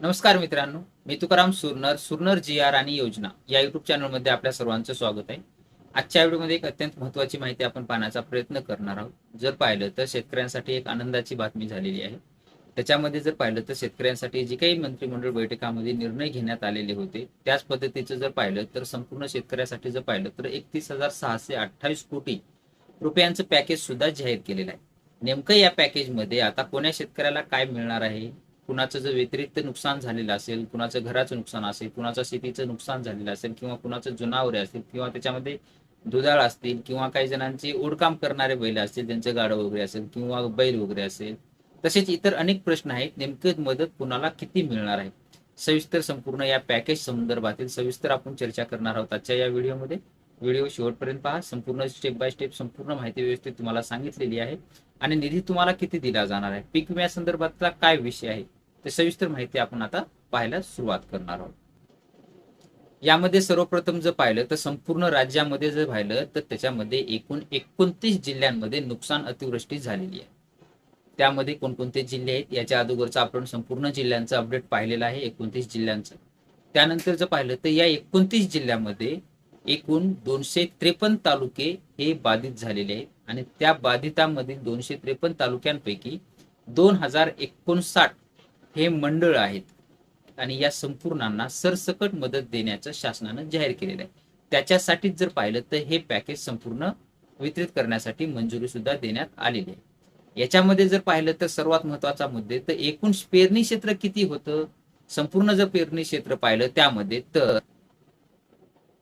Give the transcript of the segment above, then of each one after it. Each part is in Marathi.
नमस्कार मित्रांनो मी तुकाराम सुरनर सुरनर जी आर आणि योजना या युट्यूब चॅनलमध्ये आपल्या सर्वांचं स्वागत आहे. आजच्या व्हिडिओमध्ये एक अत्यंत महत्त्वाची माहिती आपण पाहण्याचा प्रयत्न करणार आहोत. जर पाहिलं तर शेतकऱ्यांसाठी एक आनंदाची बातमी झालेली आहे. त्याच्यामध्ये जर पाहिलं तर शेतकऱ्यांसाठी जे काही मंत्रिमंडळ बैठकामध्ये निर्णय घेण्यात आलेले होते त्याच पद्धतीचं जर पाहिलं तर संपूर्ण शेतकऱ्यासाठी जर पाहिलं तर एकतीस हजार सहाशे अठ्ठावीस कोटी रुपयांचं पॅकेज सुद्धा जाहीर केलेलं आहे. नेमकं या पॅकेजमध्ये आता कोण्या शेतकऱ्याला काय मिळणार आहे? कुणाचं जर व्यतिरिक्त नुकसान झालेलं असेल कुणाचं घराचं नुकसान असेल कुणाचं शेतीचं नुकसान झालेलं असेल किंवा कुणाचं जनावरे असतील किंवा त्याच्यामध्ये दुधाळ असतील किंवा काही जणांची ओढकाम करणारे बैल असतील त्यांचं गाडं वगैरे असेल किंवा बैल वगैरे असेल तसेच इतर अनेक प्रश्न आहेत. नेमकं मदत कुणाला किती मिळणार आहे? सविस्तर संपूर्ण या पॅकेज संदर्भातील सविस्तर आपण चर्चा करणार आहोत आजच्या या व्हिडिओमध्ये. व्हिडिओ शेवटपर्यंत पहा. संपूर्ण स्टेप बाय स्टेप संपूर्ण माहिती व्यवस्थित तुम्हाला सांगितलेली आहे. आणि निधी तुम्हाला किती दिला जाणार आहे? पीक विम्या संदर्भातला काय विषय आहे? ते सविस्तर माहिती आपण आता पाहायला सुरुवात करणार आहोत. यामध्ये सर्वप्रथम जर पाहिलं तर संपूर्ण राज्यामध्ये जर पाहिलं तर त्याच्यामध्ये एकूण एकोणतीस जिल्ह्यांमध्ये नुकसान अतिवृष्टी झालेली आहे. त्यामध्ये कोणकोणते जिल्हे आहेत? याच्या अगोदरचा आपण संपूर्ण जिल्ह्यांचं अपडेट पाहिलेलं आहे एकोणतीस जिल्ह्यांचं. त्यानंतर जर पाहिलं तर या एकोणतीस जिल्ह्यामध्ये एकूण दोनशे त्रेपन्न तालुके हे बाधित झालेले आहेत आणि त्या बाधितांमधील दोनशे त्रेपन्न तालुक्यांपैकी दोन हजार एकोणसाठ हे मंडळ आहेत. आणि या संपूर्णांना सरसकट मदत देण्याचं शासनानं जाहीर केलेलं आहे. त्याच्यासाठीच जर पाहिलं तर हे पॅकेज संपूर्ण वितरित करण्यासाठी मंजुरी सुद्धा देण्यात आलेली आहे. याच्यामध्ये जर पाहिलं तर सर्वात महत्त्वाचा मुद्दे तर एकूण पेरणी क्षेत्र किती होतं? संपूर्ण जर पेरणी क्षेत्र पाहिलं त्यामध्ये तर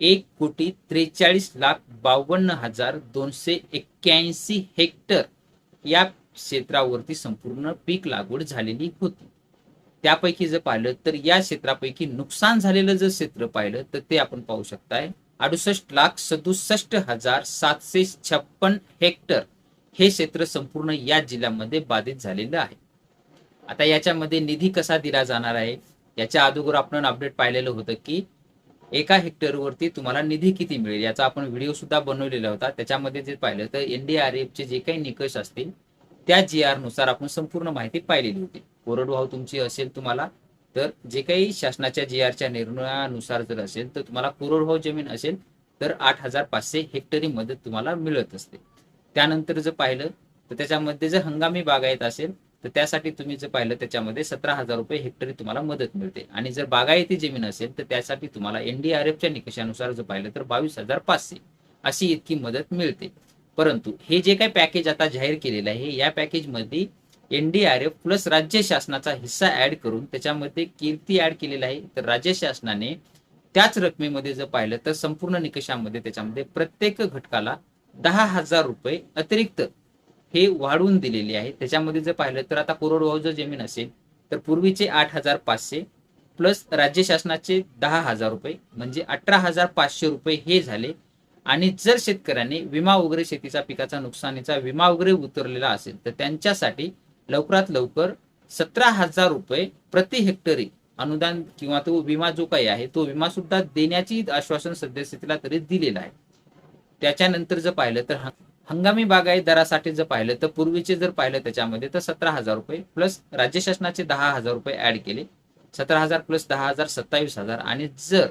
एक कोटी त्रेचाळीस लाख बावन्न हजार दोनशे एक्क्याऐंशी हेक्टर या क्षेत्रावरती संपूर्ण पीक लागवड झालेली होती. त्यापैकी जर पाहिलं तर या क्षेत्रापैकी नुकसान झालेलं जर क्षेत्र पाहिलं तर ते आपण पाहू शकताय. अडुसष्ट लाख सदुसष्ट हजार सातशे छप्पन हेक्टर हे क्षेत्र संपूर्ण या जिल्ह्यामध्ये बाधित झालेलं आहे. आता याच्यामध्ये निधी कसा दिला जाणार आहे? याच्या अगोदर आपण अपडेट पाहिलेलं होतं की एका हेक्टरवरती तुम्हाला निधी किती मिळेल? याचा आपण व्हिडिओ सुद्धा बनवलेला होता. त्याच्यामध्ये जे पाहिलं तर एनडीआरएफचे जे काही निकष असतील त्या जी आरनुसार आपण संपूर्ण माहिती पाहिलेली होती. कोरडवाहू तुमची असेल तुम्हाला तर जे काही शासनाच्या जी आरच्या निर्णयानुसार जर असेल तर तुम्हाला कोरडवाहू जमीन असेल तर आठ हजार पाचशे हेक्टरी मदत तुम्हाला मिळत असते. त्यानंतर जर पाहिलं तर त्याच्यामध्ये जर हंगामी बागायत असेल तर त्यासाठी तुम्ही जर पाहिलं त्याच्यामध्ये सतरा हजार रुपये हेक्टरी तुम्हाला मदत मिळते. आणि जर बागायती जमीन असेल तर त्यासाठी तुम्हाला एनडीआरएफच्या निकषानुसार जर पाहिलं तर बावीस हजार पाचशे अशी इतकी मदत मिळते. परंतु हे जे काही पॅकेज आता जाहीर केलेलं आहे या पॅकेजमध्ये एनडीआरएफ प्लस राज्य शासनाचा हिस्सा ऍड करून त्याच्यामध्ये कीर्ती ऍड केलेला आहे. तर राज्य शासनाने त्याच रकमेमध्ये जर पाहिलं तर संपूर्ण निकषामध्ये त्याच्यामध्ये प्रत्येक घटकाला दहा हजार रुपये अतिरिक्त हे वाढवून दिलेले आहे. त्याच्यामध्ये जर पाहिलं तर आता कोरडवाहू जर जमीन असेल तर पूर्वीचे आठ हजार पाचशे प्लस राज्य शासनाचे दहा हजार रुपये म्हणजे अठरा हजार पाचशे रुपये हे झाले. आणि जर शेतकऱ्याने विमा वगैरे शेतीचा पिकाचा नुकसानीचा विमा वगैरे उतरलेला असेल तर त्यांच्यासाठी लवकरात लवकर सतरा हजार रुपये प्रति हेक्टरी अनुदान किंवा तो विमा जो काही आहे तो विमा सुद्धा देण्याची आश्वासन सद्यस्थितीला तरी दिलेला आहे. त्याच्यानंतर जर पाहिलं तर हंगामी बागायत दरासाठी जर पाहिलं तर पूर्वीचे जर पाहिलं त्याच्यामध्ये तर सतरा हजार रुपये प्लस राज्य शासनाचे दहा हजार रुपये ऍड केले. सतरा हजार प्लस दहा हजार सत्तावीस हजार आणि जर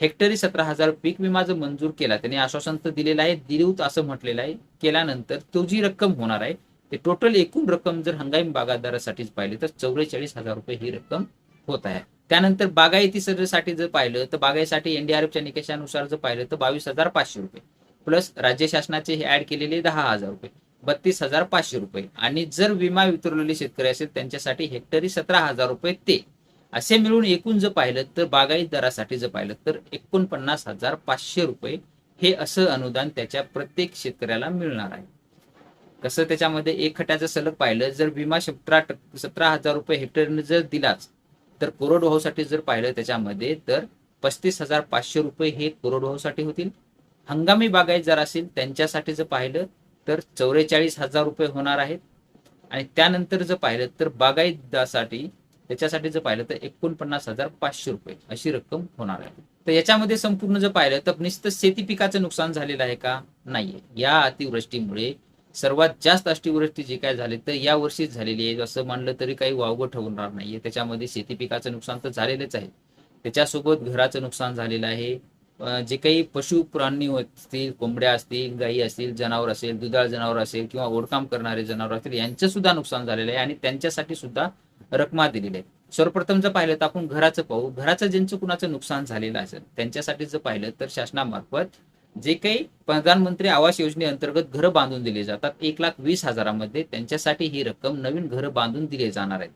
हेक्टरी सतरा हजार पीक विमा जर मंजूर केला त्यांनी आश्वासन तर दिलेलं आहे दिलूत असं म्हटलेलं आहे. केल्यानंतर तो जी रक्कम होणार आहे ते टोटल एकूण रक्कम जर हंगामी बागायतदारासाठीच पाहिली तर चौवेचाळीस हजार रुपये ही रक्कम होत आहे. त्यानंतर बागायती सर्वेसाठी जर पाहिलं तर बागायतीसाठी एनडीआरएफच्या निकषानुसार जर पाहिलं तर बावीस हजार पाचशे रुपये. प्लस राज्य शासनाचे हे ऍड केलेले दहा हजार रुपये बत्तीस हजार पाचशे रुपये. आणि जर विमा वितरलेले शेतकरी असेल त्यांच्यासाठी हेक्टरी सतरा हजार रुपये ते. असे मिळून एकूण जर पाहिलं तर बागायत दरासाठी जर पाहिलं तर एकोणपन्नास हजार पाचशे रुपये हे असं अनुदान त्याच्या प्रत्येक शेतकऱ्याला मिळणार आहे. कसं त्याच्यामध्ये एक खट्याचं सलग पाहिलं जर विमा सतरा सतरा हजार रुपये हेक्टरने जर दिलाच तर कोरडवाहूसाठी जर पाहिलं त्याच्यामध्ये तर पस्तीस हजार पाचशे रुपये हे कोरडवाहूसाठी होतील. हंगामी बागायत जर असेल त्यांच्यासाठी जर पाहिलं तर चौवेचाळीस हजार रुपये होणार आहेत. आणि त्यानंतर जर पाहिलं तर बागायतदासाठी त्याच्यासाठी जर पाहिलं तर एकोणपन्नास हजार पाचशे रुपये अशी रक्कम होणार आहे. तर याच्यामध्ये संपूर्ण जर पाहिलं तर निस्त शेती पिकाचं नुकसान झालेलं आहे का? नाहीये. या अतिवृष्टीमुळे सर्वात जास्त अतिवृष्टी जी काय झाली तर या वर्षीच झालेली आहे. असं मानलं तरी काही वावगं ठेवणार नाहीये. त्याच्यामध्ये शेती पिकाचं नुकसान तर झालेलंच आहे. त्याच्यासोबत घराचं नुकसान झालेलं आहे. जे काही पशु प्राणी असतील कोंबड्या असतील गायी असतील जनावर असेल दुधाळ जनावर असेल किंवा ओढकाम करणारे जनावर असतील यांचं सुद्धा नुकसान झालेलं आहे आणि त्यांच्यासाठी सुद्धा रकमा दिलेली आहे. सर्वप्रथम जर पाहिलं तर आपण घराचं पाहू. घराचं ज्यांचं कुणाचं नुकसान झालेलं असेल त्यांच्यासाठी जर पाहिलं तर शासनामार्फत जे काही प्रधानमंत्री आवास योजनेअंतर्गत घरं बांधून दिले जातात एक लाख वीस हजारामध्ये त्यांच्यासाठी ही रक्कम नवीन घरं बांधून दिले जाणार आहेत.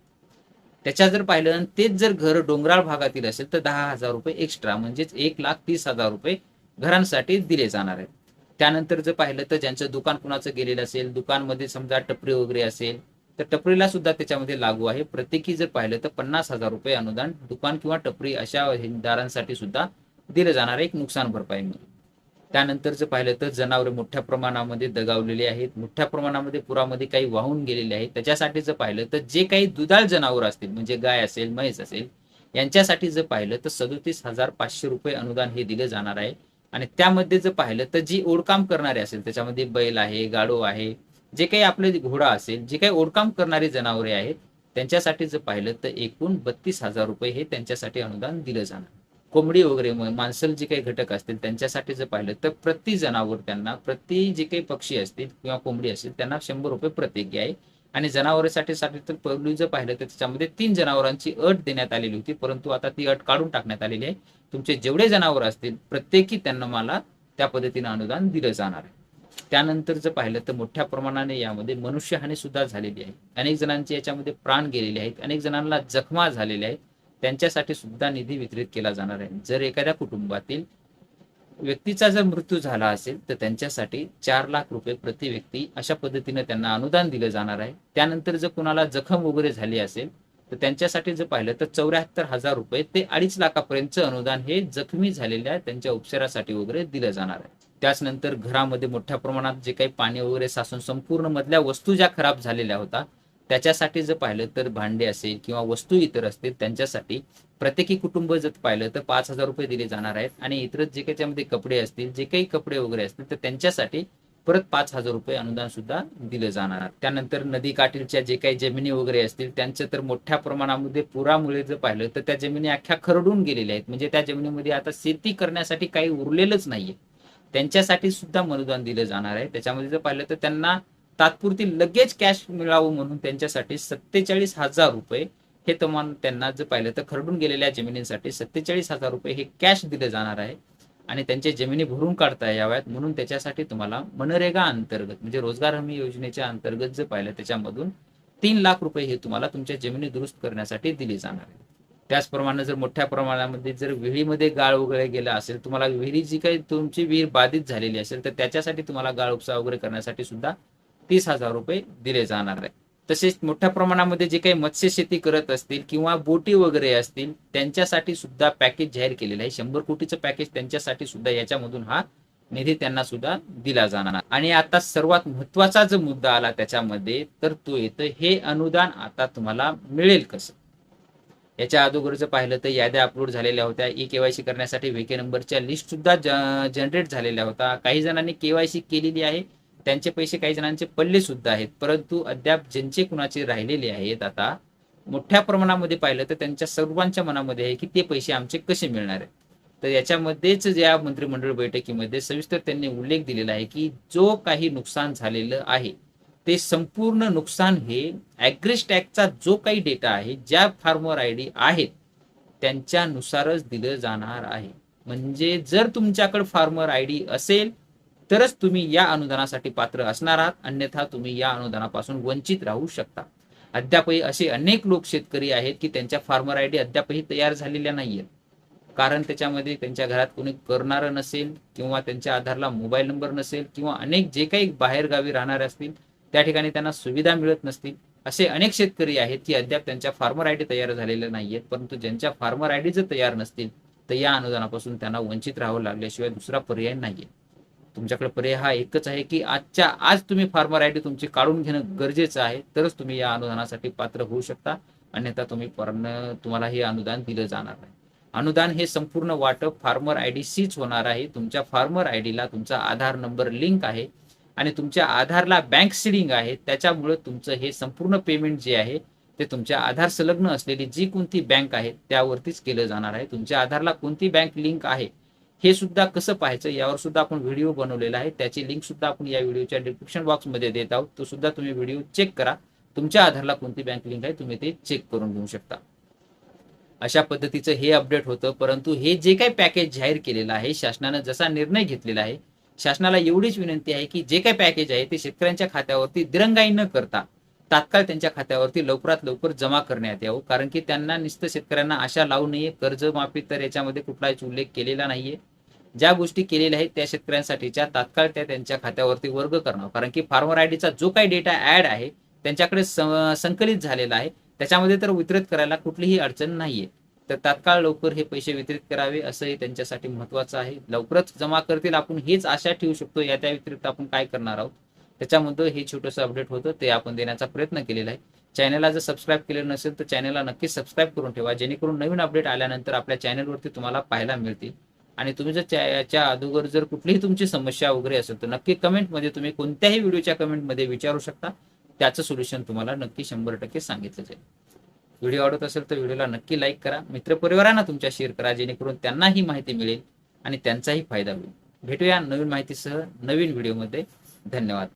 त्याच्या जर पाहिलं तेच जर घर डोंगराळ भागातील असेल तर दहा हजार रुपये एक्स्ट्रा म्हणजेच एक लाख तीस हजार रुपये घरांसाठी दिले जाणार आहेत. त्यानंतर जर पाहिलं तर ज्यांचं दुकान कुणाचं गेलेलं असेल दुकानमध्ये समजा टपरी वगैरे असेल तर टपरीला सुद्धा त्याच्यामध्ये लागू आहे. प्रत्येकी जर पाहिलं तर पन्नास हजार रुपये अनुदान दुकान किंवा टपरी अशा दारांसाठी सुद्धा दिलं जाणार आहे. एक नुकसान भरपाई म्हणून. त्यानंतर जर पाहिलं तर जनावरे मोठ्या प्रमाणामध्ये दगावलेली आहेत मोठ्या प्रमाणामध्ये पुरामध्ये काही वाहून गेलेले आहेत. त्याच्यासाठी जर पाहिलं तर जे काही दुधाळ जनावर असतील म्हणजे गाय असेल म्हैस असेल यांच्यासाठी जर पाहिलं तर सदोतीस हजार पाचशे रुपये अनुदान हे दिलं जाणार आहे. आणि त्यामध्ये जर पाहिलं तर जी ओढकाम करणारे असेल त्याच्यामध्ये बैल आहे गाडो आहे जे काही आपले घोडा असेल जे काही ओढकाम करणारी जनावरे आहेत त्यांच्यासाठी जर पाहिलं तर एकूण बत्तीस हजार रुपये हे त्यांच्यासाठी अनुदान दिलं जाणार. कोंबडी वगैरे म- जे काही घटक असतील त्यांच्यासाठी जर पाहिलं तर प्रति जनावर त्यांना प्रति जे काही पक्षी असतील किंवा कोंबडी असतील त्यांना शंभर रुपये प्रत्येकी आहे. आणि जनावरांसाठी साठी तर पहिली जर पाहिलं तर त्याच्यामध्ये तीन जनावरांची अट देण्यात आलेली होती परंतु आता ती अट काढून टाकण्यात आलेली आहे. तुमचे जेवढे जनावर असतील प्रत्येकी त्यांना मला त्या पद्धतीने अनुदान दिलं जाणार आहे. त्यानंतर जर पाहिलं तर मोठ्या प्रमाणाने यामध्ये मनुष्यहानी सुद्धा झालेली आहे. अनेक जणांचे याच्यामध्ये प्राण गेलेले आहेत अनेक जणांना जखमा झालेल्या आहेत. त्यांच्यासाठी सुद्धा निधी वितरित केला जाणार आहे. जर एखाद्या कुटुंबातील व्यक्तीचा जर मृत्यू झाला असेल तर त्यांच्यासाठी चार लाख रुपये प्रति व्यक्ती अशा पद्धतीने त्यांना अनुदान दिलं जाणार आहे. त्यानंतर जर कुणाला जखम वगैरे झाली असेल तर त्यांच्यासाठी जर पाहिलं तर चौऱ्याहत्तर हजार रुपये ते अडीच लाखापर्यंतचं अनुदान हे जखमी झालेल्या त्यांच्या उपचारासाठी वगैरे दिलं जाणार आहे. त्याच नंतर घरामध्ये मोठ्या प्रमाणात जे काही पाणी वगैरे साचून संपूर्ण मधल्या वस्तू ज्या खराब झालेल्या होत्या त्याच्यासाठी जर पाहिलं तर भांडे असेल किंवा वस्तू इतर असतील त्यांच्यासाठी प्रत्येकी कुटुंब जर पाहिलं तर पाच हजार रुपये दिले जाणार आहेत. आणि इतर जे काही त्यामध्ये कपडे असतील जे काही कपडे वगैरे असतील तर त्यांच्यासाठी परत पाच हजार रुपये अनुदान सुद्धा दिलं जाणार. त्यानंतर नदीकाठीच्या जे काही जमिनी वगैरे असतील त्यांचं तर मोठ्या प्रमाणामध्ये पुरामुळे जर पाहिलं तर त्या जमिनी अख्ख्या खरडून गेलेल्या आहेत. म्हणजे त्या जमिनीमध्ये आता शेती करण्यासाठी काही उरलेलंच नाहीये. त्यांच्यासाठी सुद्धा अनुदान दिलं जाणार आहे. त्याच्यामध्ये जर पाहिलं तर त्यांना तात्पुरती लगेच कॅश मिळावं म्हणून त्यांच्यासाठी सत्तेचाळीस हजार रुपये हे तुम्हाला त्यांना जर पाहिलं तर खरडून गेलेल्या जमिनींसाठी सत्तेचाळीस हजार रुपये हे कॅश दिले जाणार आहे. आणि त्यांच्या जमिनी भरून काढता याव्यात म्हणून त्याच्यासाठी तुम्हाला मनरेगा अंतर्गत म्हणजे रोजगार हमी योजनेच्या अंतर्गत जर पाहिलं त्याच्यामधून तीन लाख रुपये हे तुम्हाला तुमच्या जमिनी दुरुस्त करण्यासाठी दिले जाणार आहे त्याचप्रमाणे जर मोठ्या प्रमाणामध्ये जर विहिरीमध्ये गाळ वगैरे गेला असेल तुम्हाला विहिरी जी काही तुमची विहीर बाधित झालेली असेल तर त्याच्यासाठी तुम्हाला गाळ उपसा वगैरे करण्यासाठी सुद्धा तीस हजार रुपये दिले जाणार आहे. तसेच मोठ्या प्रमाणामध्ये जे काही मत्स्य शेती करत असतील किंवा बोटी वगैरे असतील त्यांच्यासाठी सुद्धा पॅकेज जाहीर केलेलं आहे. शंभर कोटीचं पॅकेज त्यांच्यासाठी सुद्धा याच्यामधून हा निधी त्यांना सुद्धा दिला जाणार आणि आता सर्वात महत्त्वाचा जो मुद्दा आला त्याच्यामध्ये तर तो येतं हे अनुदान आता तुम्हाला मिळेल कसं? याच्या अगोदर जर पाहिलं तर याद्या अपलोड झालेल्या होत्या. ई केवायसी करण्यासाठी व्हेके नंबरच्या लिस्ट सुद्धा जनरेट झालेल्या होत्या काही जणांनी केवायसी केलेली आहे. त्यांचे पैसे काही जणांचे पडले सुद्धा आहेत. परंतु अद्याप ज्यांचे कुणाचे राहिलेले आहेत आता मोठ्या प्रमाणामध्ये पाहिलं तर त्यांच्या सर्वांच्या मनामध्ये आहे की ते पैसे आमचे कसे मिळणार आहेत. तर याच्यामध्येच या मंत्रिमंडळ बैठकीमध्ये सविस्तर त्यांनी उल्लेख दिलेला आहे की जो काही नुकसान झालेलं आहे ते संपूर्ण नुकसान हे ऍग्रेस टॅगचा जो काही डेटा आहे ज्या फार्मर आय डी आहेत त्यांच्यानुसारच दिलं जाणार आहे. म्हणजे जर तुमच्याकडे फार्मर आय डी असेल तरच तुम्ही या अनुदानासाठी पात्र असणार आहात अन्यथा तुम्ही या अनुदानापासून वंचित राहू शकता. अद्यापही असे अनेक लोक शेतकरी आहेत की त्यांच्या फार्मर आय डी अद्यापही तयार झालेल्या नाहीयेत. कारण त्याच्यामध्ये त्यांच्या घरात कोणी करणारं नसेल किंवा त्यांच्या आधारला मोबाईल नंबर नसेल किंवा अनेक जे काही बाहेर गावी राहणारे असतील त्या ठिकाणी त्यांना सुविधा मिळत नसतील. असे अनेक शेतकरी आहेत की अद्याप त्यांच्या फार्मर आय डी तयार झालेल्या नाहीयेत परंतु ज्यांच्या फार्मर आय डी जर तयार नसतील तर या अनुदानापासून त्यांना वंचित राहावं लागल्याशिवाय दुसरा पर्याय नाहीये. तुमच्याकडे पर्याय हा एकच आहे की आजच्या आज तुम्ही फार्मर आय डी तुमची काढून घेणं गरजेचं आहे तरच तुम्ही या अनुदानासाठी पात्र होऊ शकता. अन्यथा तुम्ही पर्ण तुम्हाला हे अनुदान दिलं जाणार नाही. अनुदान हे संपूर्ण वाटप फार्मर आय डी सीच होणार आहे. तुमच्या फार्मर आय डीला तुमचा आधार नंबर लिंक आहे आणि तुमच्या आधारला बँक सिडिंग आहे. त्याच्यामुळे तुमचं हे संपूर्ण पेमेंट जे आहे ते तुमच्या आधार संलग्न असलेली जी कोणती बँक आहे त्यावरतीच केलं जाणार आहे. तुमच्या आधारला कोणती बँक लिंक आहे हे सुद्धा कसं पाहायचं यावर सुद्धा आपण व्हिडिओ बनवलेला आहे. त्याची लिंक सुद्धा आपण या व्हिडिओच्या डिस्क्रिप्शन बॉक्समध्ये देत आहोत. तो सुद्धा तुम्ही व्हिडिओ चेक करा. तुमच्या आधारला कोणती बँक लिंक आहे तुम्ही ते चेक करून घेऊ शकता. अशा पद्धतीचं हे अपडेट होतं. परंतु हे जे काही पॅकेज जाहीर केलेलं आहे शासनानं जसा निर्णय घेतलेला आहे शासनाला एवढीच विनंती आहे की जे काही पॅकेज आहे ते शेतकऱ्यांच्या खात्यावरती दिरंगाई न करता तात्काळ त्यांच्या खात्यावरती लवकरात लवकर जमा करण्यात यावं. कारण की त्यांना नुसतं शेतकऱ्यांना आशा लावू नये कर्जमाफी तर याच्यामध्ये कुठलाच उल्लेख केलेला नाहीये. ज्या गोष्टी केलेल्या आहेत त्या शेतकऱ्यांसाठीच्या तात्काळ त्या त्यांच्या खात्यावरती वर्ग करणं. कारण की फार्मर आयडीचा जो काही डेटा ऍड आहे त्यांच्याकडे संकलित झालेला आहे. त्याच्यामध्ये तर वितरित करायला कुठलीही अडचण नाहीये. तर तात्काळ लवकर हे पैसे वितरित करावे असंही त्यांच्यासाठी महत्वाचं आहे. लवकरच जमा करतील आपण हेच आशा ठेवू शकतो या त्या व्यतिरिक्त आपण काय करणार आहोत? त्याच्यामध्ये हे छोटंसं अपडेट होतं ते आपण देण्याचा प्रयत्न केलेला आहे. चॅनलला जर सबस्क्राईब केलं नसेल तर चॅनलला नक्कीच सबस्क्राईब करून ठेवा जेणेकरून नवीन अपडेट आल्यानंतर आपल्या चॅनलवरती तुम्हाला पाहायला मिळतील. आणि तुम्ही जर याच्या अगोदर जर कुठलीही तुमची समस्या वगैरे असेल तर नक्की कमेंटमध्ये तुम्ही कोणत्याही व्हिडिओच्या कमेंटमध्ये विचारू शकता. त्याचं सोल्युशन तुम्हाला नक्की शंभर टक्के सांगितलं जाईल. व्हिडिओ आवडत असेल तर व्हिडिओला नक्की लाईक करा. मित्रपरिवारांना तुमच्या शेअर करा जेणेकरून त्यांना ही माहिती मिळेल आणि त्यांचाही फायदा होईल. भेटूया नवीन माहितीसह नवीन व्हिडिओमध्ये. धन्यवाद.